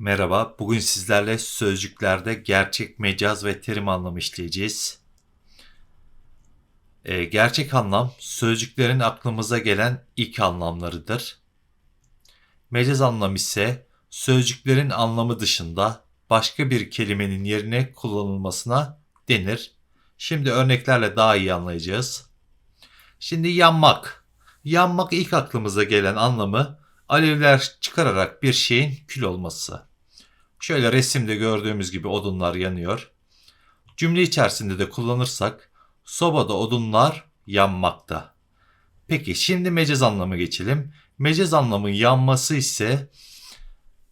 Merhaba, bugün sizlerle sözcüklerde gerçek mecaz ve terim anlamı işleyeceğiz. Ee, gerçek anlam, sözcüklerin aklımıza gelen ilk anlamlarıdır. Mecaz anlam ise sözcüklerin anlamı dışında başka bir kelimenin yerine kullanılmasına denir. Şimdi örneklerle daha iyi anlayacağız. Şimdi yanmak. Yanmak ilk aklımıza gelen anlamı alevler çıkararak bir şeyin kül olması. Şöyle resimde gördüğümüz gibi odunlar yanıyor. Cümle içerisinde de kullanırsak sobada odunlar yanmakta. Peki şimdi mecaz anlamı geçelim. Mecaz anlamı yanması ise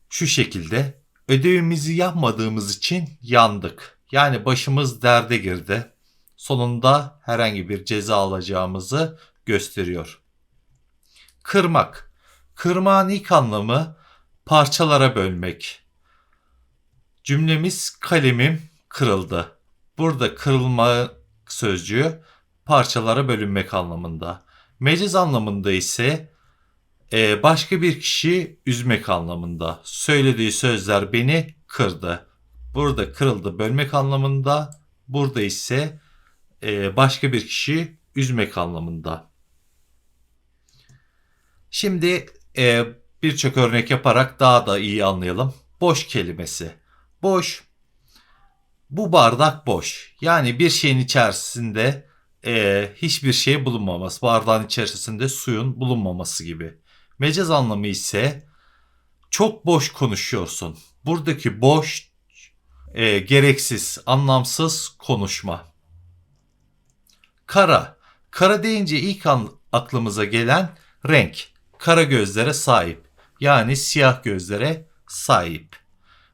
şu şekilde ödevimizi yapmadığımız için yandık. Yani başımız derde girdi. Sonunda herhangi bir ceza alacağımızı gösteriyor. Kırmak. Kırmağın ilk anlamı parçalara bölmek. Cümlemiz kalemim kırıldı. Burada kırılma sözcüğü parçalara bölünmek anlamında. Meciz anlamında ise e, başka bir kişi üzmek anlamında. Söylediği sözler beni kırdı. Burada kırıldı bölmek anlamında. Burada ise e, başka bir kişi üzmek anlamında. Şimdi e, birçok örnek yaparak daha da iyi anlayalım. Boş kelimesi. Boş. Bu bardak boş. Yani bir şeyin içerisinde e, hiçbir şey bulunmaması. Bardağın içerisinde suyun bulunmaması gibi. Mecaz anlamı ise çok boş konuşuyorsun. Buradaki boş e, gereksiz, anlamsız konuşma. Kara. Kara deyince ilk an aklımıza gelen renk. Kara gözlere sahip. Yani siyah gözlere sahip.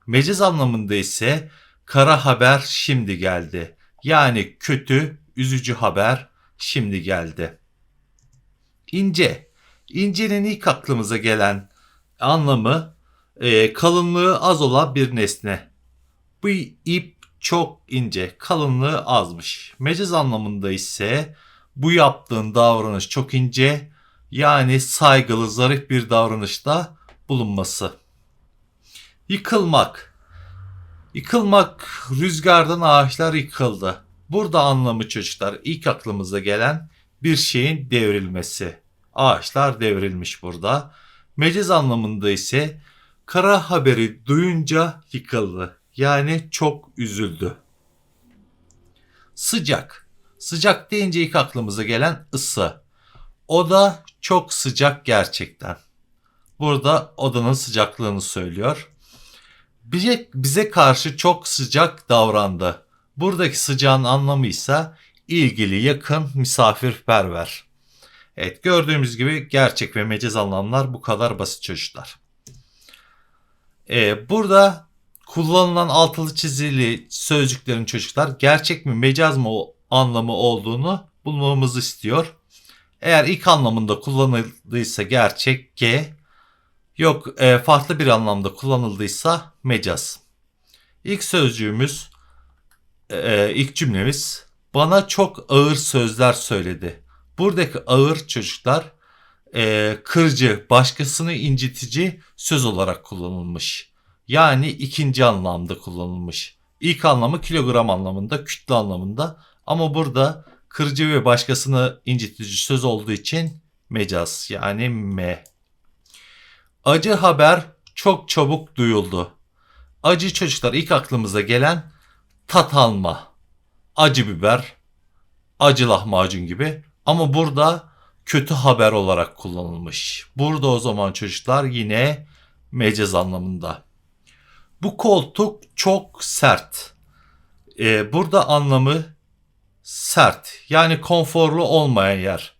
Meciz anlamında ise kara haber şimdi geldi. Yani kötü, üzücü haber şimdi geldi. İnce. İncenin ilk aklımıza gelen anlamı e, kalınlığı az olan bir nesne. Bu ip çok ince, kalınlığı azmış. Meciz anlamında ise bu yaptığın davranış çok ince, yani saygılı, zarif bir davranışta bulunması. Yıkılmak. Yıkılmak rüzgardan ağaçlar yıkıldı. Burada anlamı çocuklar ilk aklımıza gelen bir şeyin devrilmesi. Ağaçlar devrilmiş burada. Meciz anlamında ise kara haberi duyunca yıkıldı. Yani çok üzüldü. Sıcak. Sıcak deyince ilk aklımıza gelen ısı. Oda çok sıcak gerçekten. Burada odanın sıcaklığını söylüyor. Bize, bize karşı çok sıcak davrandı. Buradaki sıcağın anlamı ise ilgili, yakın, misafirperver. Evet gördüğümüz gibi gerçek ve mecaz anlamlar bu kadar basit çocuklar. Ee, burada kullanılan altılı çizili sözcüklerin çocuklar gerçek mi mecaz mı anlamı olduğunu bulmamızı istiyor. Eğer ilk anlamında kullanıldıysa gerçek G, yok e, farklı bir anlamda kullanıldıysa mecaz. İlk sözcüğümüz, e, ilk cümlemiz bana çok ağır sözler söyledi. Buradaki ağır çocuklar e, kırıcı, başkasını incitici söz olarak kullanılmış. Yani ikinci anlamda kullanılmış. İlk anlamı kilogram anlamında, kütle anlamında ama burada kırıcı ve başkasını incitici söz olduğu için mecaz yani me. Acı haber çok çabuk duyuldu. Acı çocuklar ilk aklımıza gelen tat alma, acı biber, acı lahmacun gibi ama burada kötü haber olarak kullanılmış. Burada o zaman çocuklar yine mecaz anlamında. Bu koltuk çok sert. Ee, burada anlamı sert yani konforlu olmayan yer.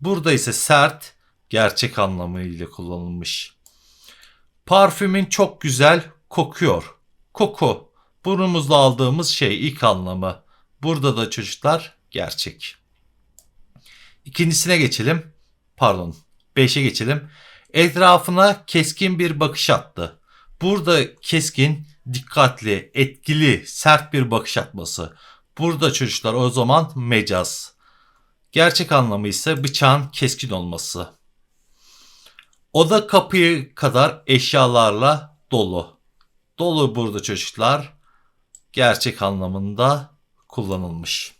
Burada ise sert gerçek anlamıyla kullanılmış. Parfümün çok güzel kokuyor. Koku burnumuzla aldığımız şey ilk anlamı. Burada da çocuklar gerçek. İkincisine geçelim. Pardon. Beşe geçelim. Etrafına keskin bir bakış attı. Burada keskin, dikkatli, etkili, sert bir bakış atması. Burada çocuklar o zaman mecaz. Gerçek anlamı ise bıçağın keskin olması. Oda kapıyı kadar eşyalarla dolu. Dolu burada çocuklar gerçek anlamında kullanılmış.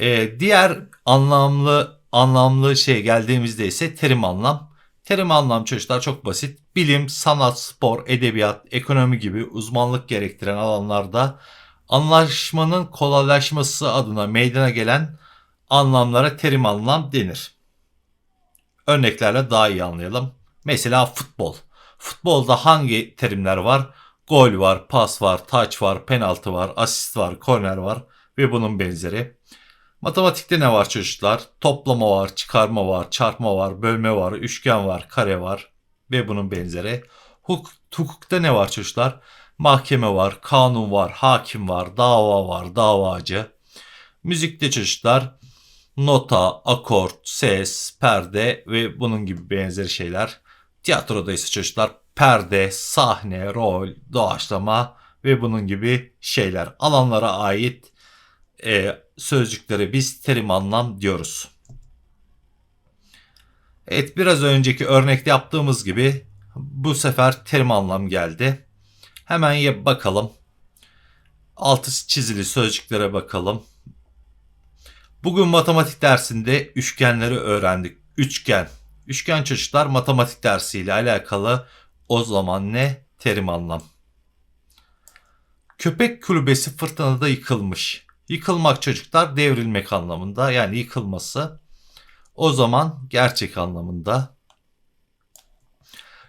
Ee, diğer anlamlı anlamlı şey geldiğimizde ise terim anlam. Terim anlam çocuklar çok basit. Bilim, sanat, spor, edebiyat, ekonomi gibi uzmanlık gerektiren alanlarda anlaşmanın kolaylaşması adına meydana gelen anlamlara terim anlam denir. Örneklerle daha iyi anlayalım. Mesela futbol. Futbolda hangi terimler var? Gol var, pas var, taç var, penaltı var, asist var, korner var ve bunun benzeri. Matematikte ne var çocuklar? Toplama var, çıkarma var, çarpma var, bölme var, üçgen var, kare var ve bunun benzeri. Hukuk, hukukta ne var çocuklar? Mahkeme var, kanun var, hakim var, dava var, davacı. Müzikte çocuklar nota, akort, ses, perde ve bunun gibi benzeri şeyler. Tiyatroda ise çocuklar perde, sahne, rol, doğaçlama ve bunun gibi şeyler. Alanlara ait e, sözcüklere biz terim anlam diyoruz. Evet biraz önceki örnekte yaptığımız gibi bu sefer terim anlam geldi. Hemen bakalım. Altı çizili sözcüklere bakalım. Bugün matematik dersinde üçgenleri öğrendik. Üçgen. Üçgen çocuklar matematik dersiyle alakalı o zaman ne? Terim anlam. Köpek kulübesi fırtınada yıkılmış. Yıkılmak çocuklar devrilmek anlamında yani yıkılması. O zaman gerçek anlamında.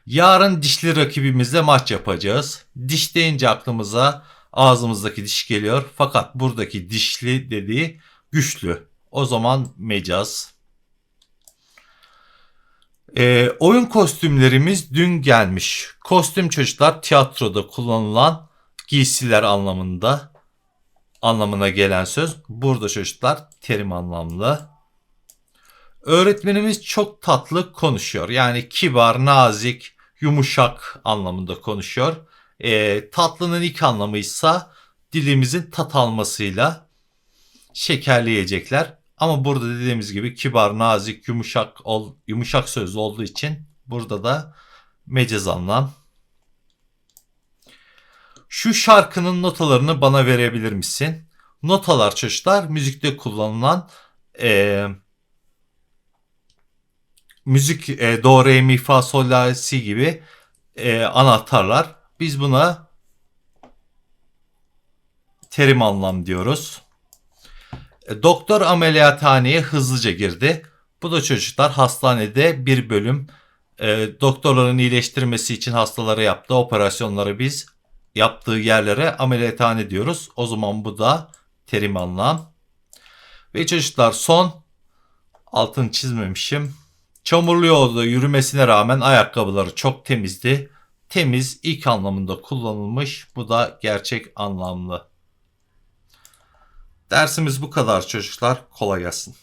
Yarın dişli rakibimizle maç yapacağız. Diş deyince aklımıza ağzımızdaki diş geliyor. Fakat buradaki dişli dediği güçlü. O zaman mecaz. Ee, oyun kostümlerimiz dün gelmiş. Kostüm çocuklar tiyatroda kullanılan giysiler anlamında anlamına gelen söz. Burada çocuklar terim anlamlı. Öğretmenimiz çok tatlı konuşuyor. Yani kibar, nazik, yumuşak anlamında konuşuyor. E, tatlının ilk anlamı ise dilimizin tat almasıyla şekerleyecekler. Ama burada dediğimiz gibi kibar, nazik, yumuşak ol, yumuşak sözlü olduğu için burada da mecaz anlam. Şu şarkının notalarını bana verebilir misin? Notalar çocuklar müzikte kullanılan e, müzik e, do, re, mi, fa, sol, la, si gibi e, anahtarlar. Biz buna terim anlam diyoruz. E, doktor ameliyathaneye hızlıca girdi. Bu da çocuklar hastanede bir bölüm e, doktorların iyileştirmesi için hastalara yaptığı operasyonları biz yaptığı yerlere ameliyathane diyoruz. O zaman bu da terim anlam. Ve çocuklar son altını çizmemişim. Çamurlu yolda yürümesine rağmen ayakkabıları çok temizdi. Temiz ilk anlamında kullanılmış. Bu da gerçek anlamlı. Dersimiz bu kadar çocuklar. Kolay gelsin.